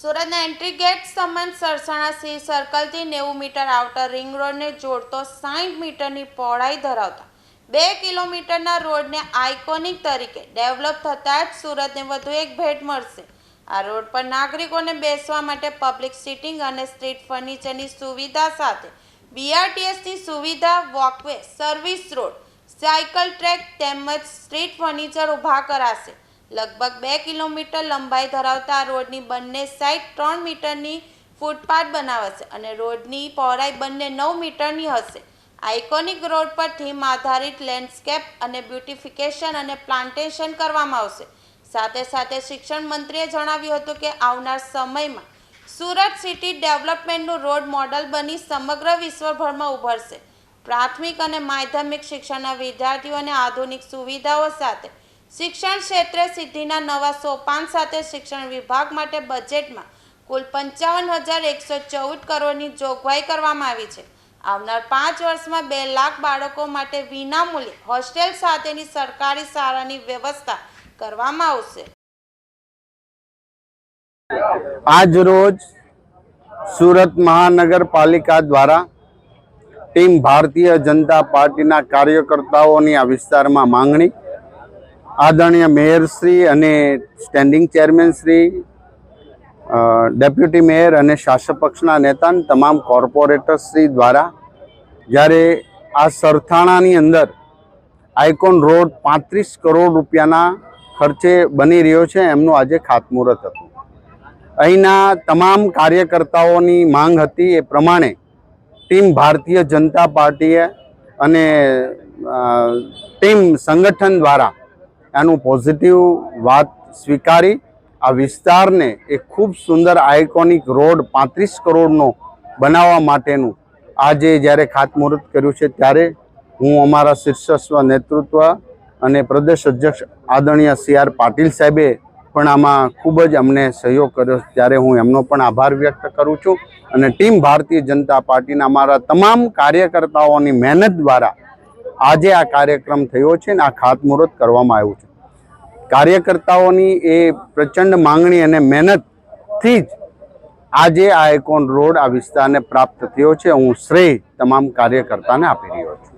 સુરતના entry gate સમાન Sarsana C સર્કલથી નેવું મીટર આઉટર રિંગ રોડને જોડતો સાઠ મીટરની પહોળાઈ ધરાવતા બે કિલોમીટરના રોડને આઇકોનિક તરીકે ડેવલપ થતાં જ સુરતને વધુ એક ભેટ મળશે. આ રોડ પર નાગરિકોને બેસવા માટે પબ્લિક સીટિંગ અને સ્ટ્રીટ ફર્નિચરની સુવિધા સાથે બીઆરટીએસની સુવિધા, walkway, service road, cycle track તેમજ સ્ટ્રીટ ફર્નિચર ઊભા કરાશે. લગભગ બે કિલોમીટર લંબાઈ ધરાવતા આ રોડની બંને સાઈડ ત્રણ મીટરની ફૂટપાથ બનાવાશે અને રોડની પહોળાઈ બંને નવ મીટરની હશે. આઇકોનિક રોડ પર થીમ આધારિત લેન્ડસ્કેપ અને બ્યુટિફિકેશન અને પ્લાન્ટેશન કરવામાં આવશે. સાથે સાથે શિક્ષણ મંત્રીએ જણાવ્યું હતું કે આવનાર સમયમાં સુરત સિટી ડેવલપમેન્ટનું રોડ મોડલ બની સમગ્ર વિશ્વભરમાં ઉભરશે. પ્રાથમિક અને માધ્યમિક શિક્ષણના વિદ્યાર્થીઓને આધુનિક સુવિધાઓ સાથે શિક્ષણ ક્ષેત્રે સિદ્ધિના નવા સોપાન સાથે શિક્ષણ વિભાગ માટે બજેટમાં કુલ પંચાવન હજાર એકસો ચૌદ કરોડની જોગવાઈ કરવામાં આવી છે. આવનાર પાંચ વર્ષમાં બે લાખ બાળકો માટે વિનામૂલ્યે હોસ્ટેલ સાથેની સરકારી શાળાની વ્યવસ્થા કરવામાં આવશે. આજ રોજ સુરત મહાનગરપાલિકા દ્વારા ટીમ ભારતીય જનતા પાર્ટીના કાર્યકર્તાઓની આ વિસ્તારમાં માંગણી આદરણીય મેયરશ્રી અને standing chairman Shri deputy mayor અને શાસક પક્ષના નેતા તમામ કોર્પોરેટરશ્રી દ્વારા જ્યારે આ સરથાણાની અંદર આઇકોન રોડ પાંત્રીસ કરોડ રૂપિયાના ખર્ચે બની રહ્યો છે, એમનું આજે ખાતમુહૂર્ત હતું. અહીંના તમામ કાર્યકર્તાઓની માંગ હતી એ પ્રમાણે ટીમ ભારતીય જનતા પાર્ટીએ અને ટીમ સંગઠન દ્વારા એનું પોઝિટિવ વાત સ્વીકારી. આ વિસ્તારને એક ખૂબ સુંદર આઇકોનિક રોડ પાંત્રીસ કરોડનો બનાવવા માટેનું આજે જ્યારે ખાતમુહૂર્ત કર્યું છે ત્યારે હું અમારા શીર્ષસ્વ નેતૃત્વ અને પ્રદેશ અધ્યક્ષ આદરણીય સી આર પાટીલ સાહેબે પણ આમાં ખૂબ જ અમને સહયોગ કર્યો ત્યારે હું એમનો પણ આભાર વ્યક્ત કરું છું અને ટીમ ભારતીય જનતા પાર્ટીના અમારા તમામ કાર્યકર્તાઓની મહેનત દ્વારા આજે આ કાર્યક્રમ થયો છે અને આ ખાતમુહૂર્ત કરવામાં આવ્યું છે. કાર્યકર્તાઓની એ પ્રચંડ માંગણી અને મહેનતથી જ આજે આ એકોન રોડ આ વિસ્તારને પ્રાપ્ત થયો છે. હું શ્રેય તમામ કાર્યકર્તાને આપી રહ્યો છું.